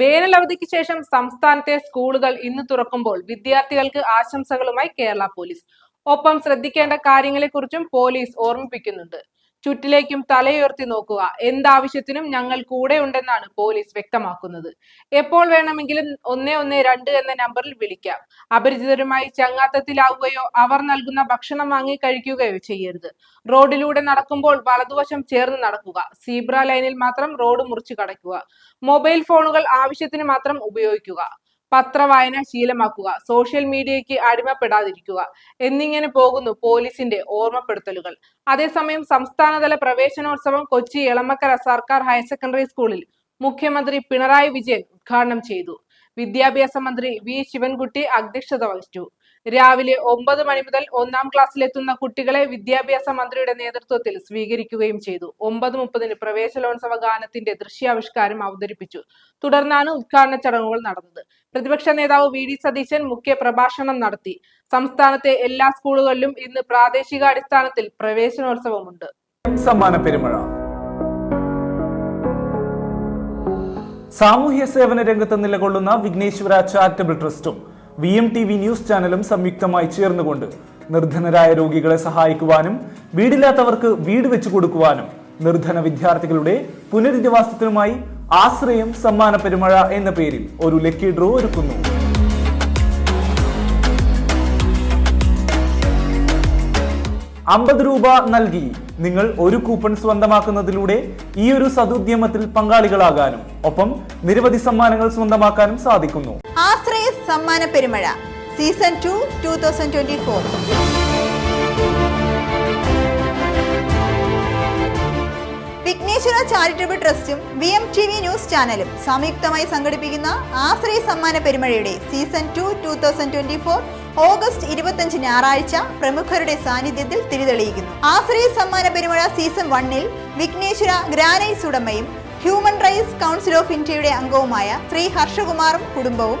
വേനലവധിക്ക് ശേഷം സംസ്ഥാനത്തെ സ്കൂളുകൾ ഇന്ന് തുറക്കുമ്പോൾ വിദ്യാർത്ഥികൾക്ക് ആശംസകളുമായി കേരള പോലീസ്. ഒപ്പം ശ്രദ്ധിക്കേണ്ട കാര്യങ്ങളെക്കുറിച്ചും പോലീസ് ഓർമ്മിപ്പിക്കുന്നുണ്ട്. ചുറ്റിലേക്കും തലയുയർത്തി നോക്കുക. എന്താവശ്യത്തിനും ഞങ്ങൾ കൂടെ ഉണ്ടെന്നാണ് പോലീസ് വ്യക്തമാക്കുന്നത്. എപ്പോൾ വേണമെങ്കിലും ഒന്നേ ഒന്ന് രണ്ട് എന്ന നമ്പറിൽ വിളിക്കാം. അപരിചിതരുമായി ചങ്ങാത്തത്തിലാവുകയോ അവർ നൽകുന്ന ഭക്ഷണം വാങ്ങി കഴിക്കുകയോ ചെയ്യരുത്. റോഡിലൂടെ നടക്കുമ്പോൾ വലതുവശം ചേർന്ന് നടക്കുക. സീബ്ര ലൈനിൽ മാത്രം റോഡ് മുറിച്ചു കടക്കുക. മൊബൈൽ ഫോണുകൾ ആവശ്യത്തിന് മാത്രം ഉപയോഗിക്കുക. പത്രവായന ശീലമാക്കുക സോഷ്യൽ മീഡിയയ്ക്ക് അടിമപ്പെടാതിരിക്കുക എന്നിങ്ങനെ പോകുന്നു പോലീസിന്റെ ഓർമ്മപ്പെടുത്തലുകൾ. അതേസമയം സംസ്ഥാനതല പ്രവേശനോത്സവം കൊച്ചി എളമക്കര സർക്കാർ ഹയർ സെക്കൻഡറി സ്കൂളിൽ മുഖ്യമന്ത്രി പിണറായി വിജയൻ ഉദ്ഘാടനം ചെയ്തു. വിദ്യാഭ്യാസ മന്ത്രി വി ശിവൻകുട്ടി അധ്യക്ഷത വഹിച്ചു. രാവിലെ ഒമ്പത് മണി മുതൽ ഒന്നാം ക്ലാസ്സിലെത്തുന്ന കുട്ടികളെ വിദ്യാഭ്യാസ മന്ത്രിയുടെ നേതൃത്വത്തിൽ സ്വീകരിക്കുകയും ചെയ്തു. ഒമ്പത് മുപ്പതിന് പ്രവേശനോത്സവ ഗാനത്തിന്റെ ദൃശ്യാവിഷ്കാരം അവതരിപ്പിച്ചു. തുടർന്നാണ് ഉദ്ഘാടന ചടങ്ങുകൾ നടന്നത്. പ്രതിപക്ഷ നേതാവ് വി ഡി സതീശൻ മുഖ്യ പ്രഭാഷണം നടത്തി. സംസ്ഥാനത്തെ എല്ലാ സ്കൂളുകളിലും ഇന്ന് പ്രാദേശികാടിസ്ഥാനത്തിൽ പ്രവേശനോത്സവമുണ്ട്. സമ്മാന പെരുമഴ. സാമൂഹ്യ സേവന രംഗത്ത് നിലകൊള്ളുന്ന Vighneshwara charitable ട്രസ്റ്റും V M T V news ചാനലും സംയുക്തമായി ചേർന്നുകൊണ്ട് നിർധനരായ രോഗികളെ സഹായിക്കുവാനും വീടില്ലാത്തവർക്ക് വീട് വെച്ചു കൊടുക്കുവാനും നിർധന വിദ്യാർത്ഥികളുടെ പുനരധിവാസത്തിനുമായി ആശ്രയം സമ്മാന പെരുമഴ എന്ന പേരിൽ ഒരു ലക്കി ഡ്രോ ഒരുക്കുന്നു. അമ്പത് രൂപ നൽകി നിങ്ങൾ ഒരു കൂപ്പൺ സ്വന്തമാക്കുന്നതിലൂടെ ഈ ഒരു സതുദ്യമത്തിൽ പങ്കാളികളാകാനും ഒപ്പം നിരവധി സമ്മാനങ്ങൾ സ്വന്തമാക്കാനും സാധിക്കുന്നു. സമ്മാന പെരുമഴ. Season two two thousand twenty four Vighneshwara charitable ട്രസ്റ്റും V M T V news ചാനലും സംയുക്തമായി സംഘടിപ്പിക്കുന്ന ആശ്രയ സമ്മാന പെരുമഴയുടെ season two two thousand twenty four August ഇരുപത്തഞ്ച് ഞായറാഴ്ച പ്രമുഖരുടെ സാന്നിധ്യത്തിൽ തിരിതെളിയിക്കുന്നു. ആശ്രയ സമ്മാന പെരുമഴ സീസൺ വണ്ണിൽ വിഘ്നേശ്വര ഗ്രാനൈറ്റ്സ് ഉടമയും ഹ്യൂമൻ റൈറ്റ്സ് കൗൺസിൽ ഓഫ് ഇന്ത്യയുടെ അംഗവുമായ ശ്രീ ഹർഷകുമാറും കുടുംബവും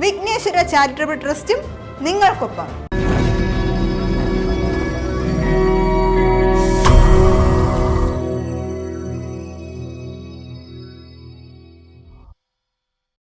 വിഘ്നേശ്വര ചാരിറ്റബിൾ ട്രസ്റ്റും നിങ്ങൾക്കൊപ്പം.